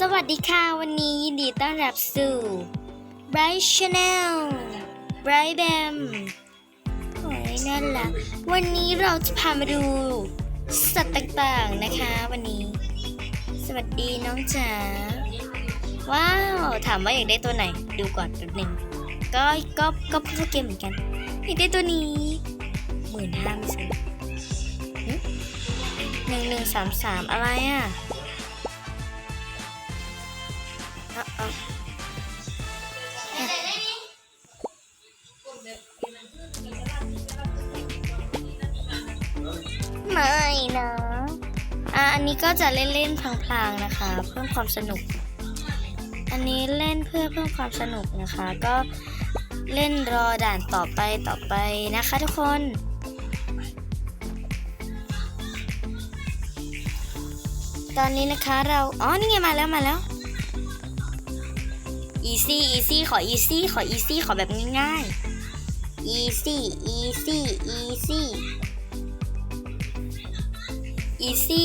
สวัสดีค่ะวันนี้ยินดีต้อนรับสู่ Bright Channel Bright Bam โอ้ยนั่นละวันนี้เราจะพามาดูสัตว์ต่างๆนะคะวันนี้ สวัสดีน้องจ๋าว้าว ถามว่าอยากได้ตัวไหน ดูก่อนแป๊บหนึ่งก็ก็ก็เข้าเกมเหมือนกันอยากได้ตัวนี้หมื่นห้าไม่ซื้อหึหนึ่งหนึ่งสามสามอะไรอะ ไม่นะอะอันนี้ก็จะเล่นๆพลางๆนะคะ เพิ่มความสนุก อันนี้เล่นเพื่อเพิ่มความสนุกนะคะ ก็เล่นรอด่านต่อไปต่อไปนะคะทุกคนตอนนี้นะคะเรา อ๋อ นี่ไงมาแล้วมาแล้ว easy easy ขอ easy ขอ easy ขอแบบง่ายๆ easy easy easy easy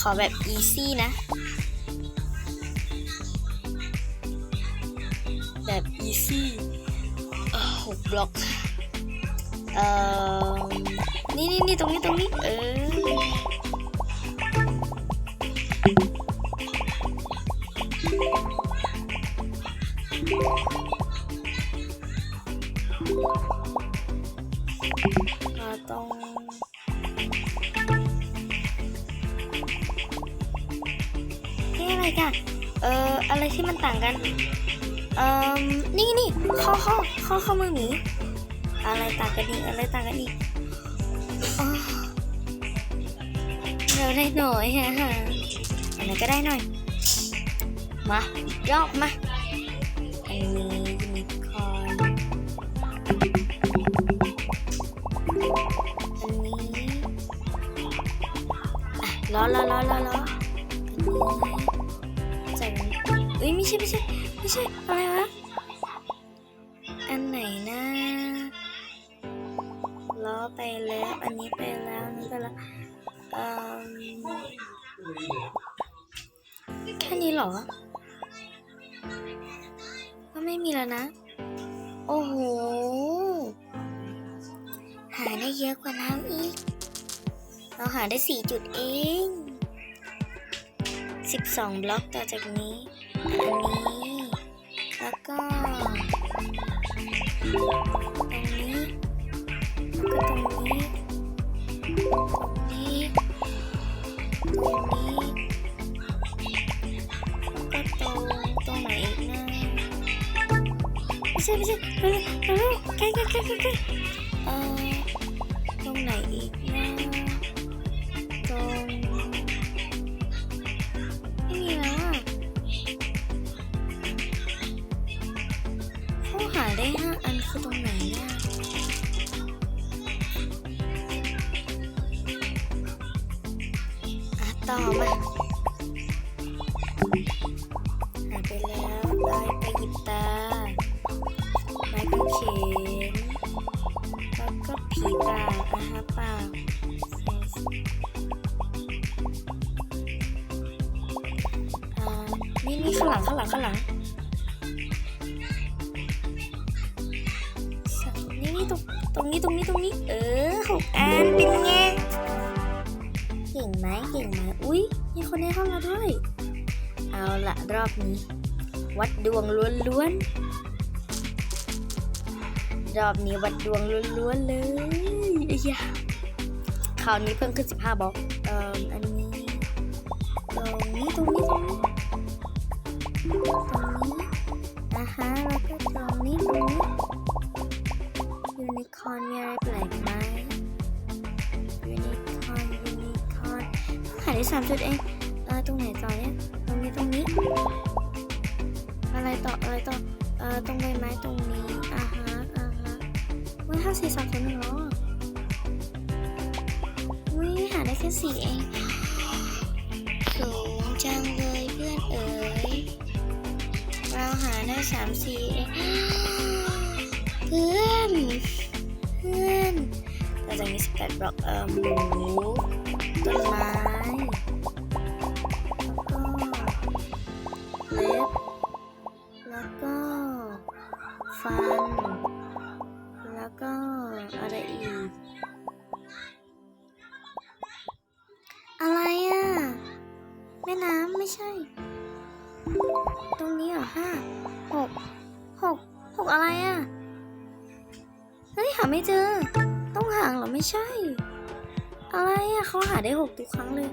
ขอแบบ easy นะ แบบ easy เออหกบล็อก เอ่อ นี่นี่นี่ตรงนี้ตรงนี้ เออ ก็ต้องนี่อะไรกันเอ่ออะไรที่มันต่างกันเอ่อนี่นี่ข้อข้อข้อข้อมือหมีอะไรต่างกันอีกอะไรต่างกันอีกเราได้หน่อยฮะฮะไหนก็ได้หน่อย มา ยอกมา อันนี้ยูนิคอนอันนี้อะล้อล้อล้อล้อล้ออันนี้ใส่มันเอ้ยไม่ใช่ไม่ใช่ไม่ใช่อะไรวะอันไหนนะล้อไปแล้วอันนี้ไปแล้วอันนี้ไปแล้วเอ่อแค่นี้เหรอ ไม่มีแล้วนะ โอ้โห หาได้เยอะกว่าน้ำอีก เราหาได้สี่จุดเองสิบสองบล็อกต่อจากนี้ อันนี้ แล้วก็ ใช่ไม่ใช่เร็วเร็วเร็วใกล้ใกล้ใกล้ใกล้ใกล้เอ่อตรงไหนอีกนะตรงไม่มีแล้วอะเขาหาได้ห้าอันคือตรงไหนเนี่ยอะต่อมาี่ข้างหลังข้างหลังข้างหลังนี่นี่ตรงตรงนี้ตรงนี้ตรงนี้ เออหกอันเป็นไงเก่งไหมเก่งไหมอุ้ยมีคนในห้องเราด้วย เอาละรอบนี้ วัดดวงล้วนๆรอบนี้วัดดวงล้วนๆเลยไอ้ยาคราวนี้เพิ่มขึ้น 15บล็อกเอ่ออันนี้ตรงนี้ตรงนี้ตรงนี้ นี้อะฮะแล้วก็ตรงนี้ตรงนี้ยูนิคอร์นมีอะไรแปลกไหมยูนิคอร์นยูนิคอร์นหายได้สามจุดเองเออตรงไหนต่อเนี่ยตรงนี้ตรงนี้ อะไรต่ออะไรต่อเออตรงใบไม้ตรงนี้อ่าฮะอ่าฮะอุ้ยห้าสี่สามศูนย์หนึ่งแล้วอุ้ยหาได้แค่สี่เอง หาหาได้สามสี่เพื่อนเพื่อนเราจะมีสิบแปดบล็อกเอ่อหมูต้นไม้ ตรงนี้เหรอห้าหกหกหกอะไรอะ่ะเฮ้ยหาไม่เจอ ต้องห่างเหรอไม่ใช่ อะไรอะ่ะเขาหาได้หกทุกครั้งเลย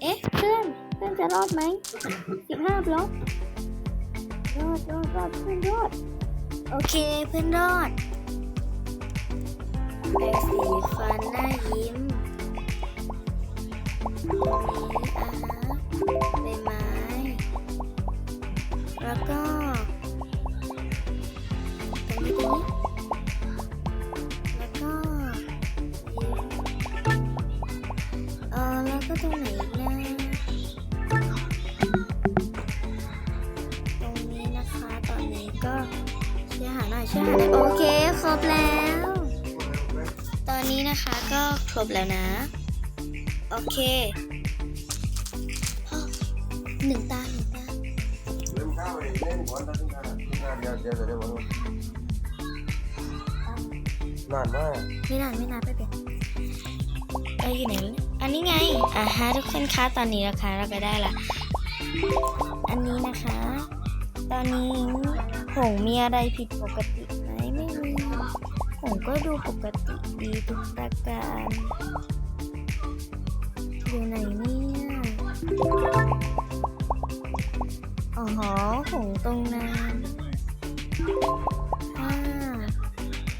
เอ๊ะเพื่อนเพื่อนจะรอดไหมสิบห้าบล็อกรอดรอดรอดเพื่อนรอด โอเคเพื่อนรอดแปรงสีฟันหน้ายิ้มนี้อะฮะใบไม้ แล้วก็ตรงนี้ตรงนี้แล้วก็เออแล้วก็ตรงไหนอีกนะตรงนี้นะคะตอนนี้ก็ช่วยหาหน่อยช่วยหาหน่อยโอเคครบแล้ว ตอนนี้นะคะก็ครบแล้วนะ โอเคอ้อหนึ่งตาหนึ่งตา เล่นานก่อนนะทุกท่านทุกท่านเดี๋ยวเดี๋ยวเดี๋ยววันานมากไม่นานไม่นานไปเปลี่ยนเอ้ยอยู่ไหนอันนี้ไงอ่าฮะทุกคนคะตอนนี้นะคะเราก็ได้ละอันนี้นะคะ ตอนนี้หงมีอะไรผิดปกติไหมไม่มีหงก็ดูปกติดีทุกประการอยู่ไหนเนี่ย อ๋อหอหงตรงนั้นห้า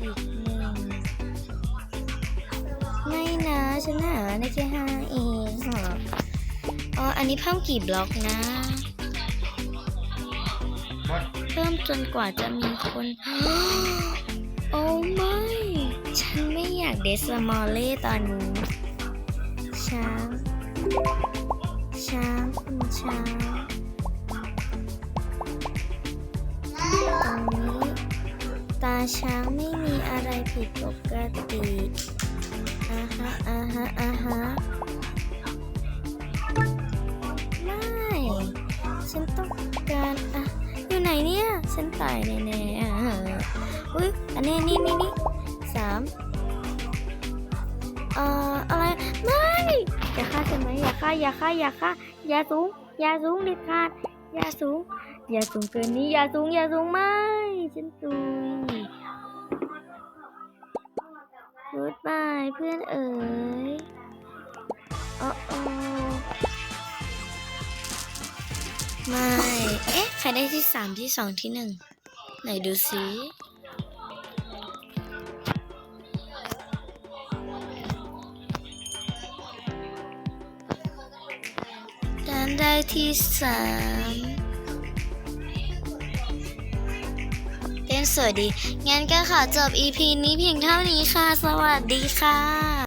อีกหนึ่งไม่นะฉันหาได้แค่ห้าเองหออ๋ออันนี้เพิ่มกี่บล็อกนะ เพิ่มจนกว่าจะมีคนโอ้ไม่ฉันไม่อยากเดสมอลเล่ตอนนี้ช้างช้างคุณช้าง นี้ตาช้างไม่มีอะไรผิดปกติอาฮะอาฮะอาฮะไม่ ฉันต้องการอะอยู่ไหนเนี่ย ฉันตายแน่ๆอะอุ้ยอันนี้นี่นี่นี่สามเอ่ออะไรไม่อย่าฆ่าฉันไหมอย่าฆ่าอย่าฆ่าอย่าฆ่าอย่าสูงอย่าสูงเด็ดขาดอย่าสูง อย่าสูงเกินนี้อย่าสูงอย่าสูงไม่ฉันตุยกูดบายเพื่อนเอ๋ยโอ้โอไม่ เอ๊ะ ใครได้ที่สามที่สองที่หนึ่งไหนดูสิดันได้ที่สาม สวยดี งั้นก็ขอจบ EP นี้เพียงเท่านี้ค่ะ สวัสดีค่ะ